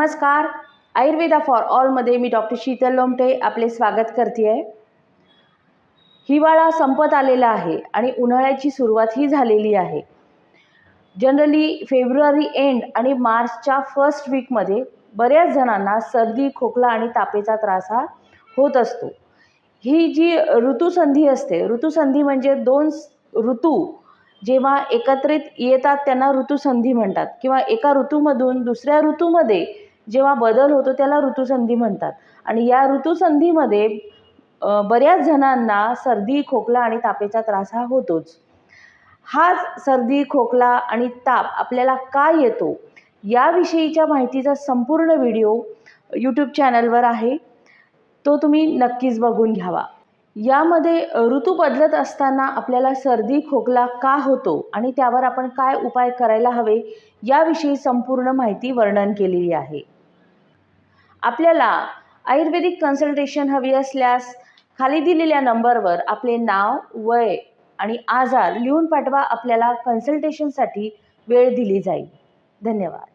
नमस्कार. आयुर्वेदा फॉर ऑलमध्ये मी डॉक्टर शीतल लोमटे आपले स्वागत करते आहे हिवाळा संपत आलेला आहे आणि उन्हाळ्याची सुरुवात ही झालेली आहे. जनरली फेब्रुवारी एंड आणि मार्चच्या फर्स्ट वीकमध्ये बऱ्याच जणांना सर्दी खोकला आणि तापेचा त्रास हा होत असतो. ही जी ऋतुसंधी असते ऋतुसंधी म्हणजे दोन ऋतू जेव्हा एकत्रित येतात त्यांना ऋतुसंधी म्हणतात किंवा एका ऋतूमधून दुसऱ्या ऋतूमध्ये जेव्हा बदल होतो त्याला ऋतुसंधी म्हणतात. आणि या ऋतुसंधीमध्ये बऱ्याच जणांना सर्दी खोकला आणि तापेचा त्रास हा होतोच. हा सर्दी खोकला आणि ताप आपल्याला का येतो याविषयीच्या माहितीचा संपूर्ण व्हिडिओ यूट्यूब चॅनलवर आहे. तो तुम्ही नक्कीच बघून घ्यावा. यामध्ये ऋतू बदलत असताना आपल्याला सर्दी खोकला का होतो आणि त्यावर आपण काय उपाय करायला हवे याविषयी संपूर्ण माहिती वर्णन केलेली आहे. आपल्याला आयुर्वेदिक कन्सल्टेशन हवी असल्यास खाली दिलेल्या नंबरवर आपले नाव वय आणि आजार लिहून पाठवा. आपल्याला कन्सल्टेशनसाठी वेळ दिली जाईल. धन्यवाद.